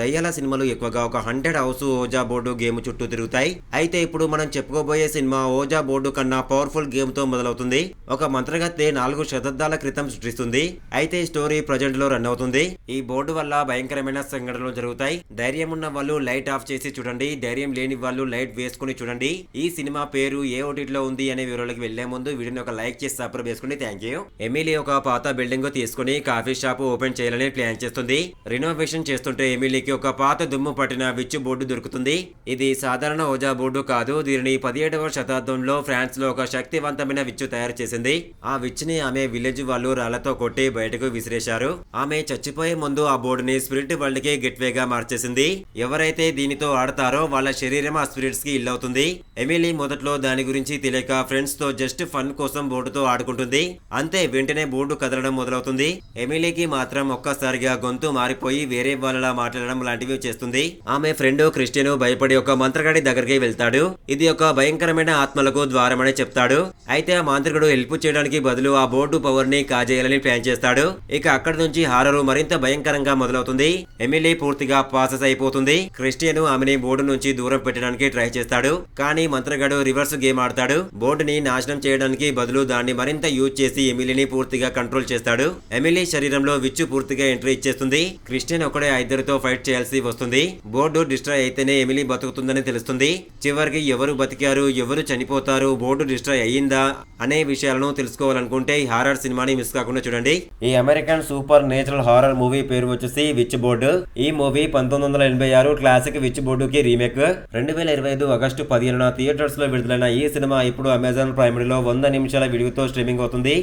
దయ్యాల సినిమాలు ఎక్కువగా ఒక haunted house ouija board game చుట్టూ తిరుగుతాయి. అయితే ఇప్పుడు మనం చెప్పుకోబోయే సినిమా ఓజా బోర్డు కన్నా పవర్ఫుల్ గేమ్తో మొదలవుతుంది. ఒక మంత్రగత్తె నాలుగు శతాబ్దాల క్రితం సృష్టిస్తుంది. అయితే స్టోరీ ప్రజెంట్లో రన్ అవుతుంది. ఈ బోర్డు వల్ల భయంకరమైన సంఘటనలు జరుగుతాయి. ధైర్యం ఉన్న వాళ్ళు లైట్ ఆఫ్ చేసి చూడండి. ధైర్యం లేని వాళ్ళు లైట్ వేసుకుని చూడండి. ఈ సినిమా పేరు ఏ ఓటీలో ఉంది అనే వివరాలకు వెళ్ళే ముందు వీడియోని ఒక లైక్ చేసి సబ్స్క్రైబ్ వేసుకుని థ్యాంక్ యూ ఎమిలీ ఒక పాత బిల్డింగ్ తీసుకుని కాఫీ షాప్ ఓపెన్ చేయాలని ప్లాన్ చేస్తుంది. రినోవేషన్ చేస్తుంటే దీనికి ఒక పాత దుమ్ము పట్టిన విచ్చు బోర్డు దొరుకుతుంది. ఇది సాధారణ ఓజా బోర్డు కాదు. దీనిని పదిహేడవ శతాబ్దంలో ఫ్రాన్స్లో ఒక శక్తివంతమైన విచ్చు తయారు చేసింది. ఆ విచ్చుని ఆమె విలేజ్ వాళ్ళు రాళ్ళతో కొట్టి బయటకు విసిరేశారు. ఆమె చచ్చిపోయే ముందు ఆ బోర్డుని స్పిరిట్ వరల్డ్కి గెట్వే గా మార్చేసింది. ఎవరైతే దీనితో ఆడతారో వాళ్ళ శరీరం ఆ స్పిరిట్స్కి ఇల్లవుతుంది. ఎమిలీ మొదట్లో దాని గురించి తెలియక ఫ్రెండ్స్తో జస్ట్ ఫన్ కోసం బోర్డుతో ఆడుకుంటుంది. అంతే వెంటనే బోర్డు కదలడం మొదలవుతుంది. ఎమిలీకి మాత్రం ఒక్కసారిగా గొంతు మారిపోయి వేరే వాళ్ళలా మాట్లాడడం లాంటివి చేస్తుంది. ఆమె ఫ్రెండ్ క్రిస్టియన్ భయపడి ఒక మంత్రగాడి దగ్గరికి వెళ్తాడు. ఇది ఒక భయంకరమైన ఆత్మలకు ద్వారమని చెప్తాడు. అయితే ఆ మాంత్రికుడు హెల్ప్ చేయడానికి బదులు ఆ బోర్డు పవర్ని కాజేయాలని ప్లాన్ చేస్తాడు. ఇక అక్కడి నుంచి హారరు మరింత భయంకరంగా మొదలవుతుంది. ఎమిలీ పూర్తిగా పాసెస్ అయిపోతుంది. క్రిస్టియన్ ఆమెని బోర్డు నుంచి దూరం పెట్టడానికి ట్రై చేస్తాడు. కానీ మంత్రగాడు రివర్స్ గేమ్ ఆడతాడు. బోర్డుని నాశనం చేయడానికి బదులు దాన్ని మరింత యూజ్ చేసి ఎమిలీని పూర్తిగా కంట్రోల్ చేస్తాడు. ఎమిలీ శరీరంలో విచ్చు పూర్తిగా ఎంట్రీ ఇచ్చేస్తుంది. క్రిస్టియన్ ఒకడే ఆ ఇద్దరితో ఫైట్ చేయాల్సి వస్తుంది. బోర్డు డిస్ట్రాయ్ అయితేనే ఎమిలీ బతుకుతుందని తెలుస్తుంది. చివరికి ఎవరు బతికారు ఎవరు చనిపోతారు బోర్డు డిస్ట్రాయ్ అయ్యిందా అనే విషయాలను తెలుసుకోవాలనుకుంటే ఈ హారర్ సినిమాని మిస్ కాకుండా చూడండి. ఈ American super natural horror movie పేరు వచ్చేసి విచ్ బోర్డు. ఈ మూవీ పంతొమ్మిది వందల ఎనభై ఆరు క్లాసిక్ విచ్ బోర్డుకి రీమేక్. రెండు వేల ఇరవై ఐదు ఆగస్టు పదిహేనున థియేటర్స్లో విడుదలైన ఈ సినిమా ఇప్పుడు అమెజాన్ ప్రైమరీలో వంద నిమిషాల వీడియోతో స్ట్రీమింగ్ అవుతుంది.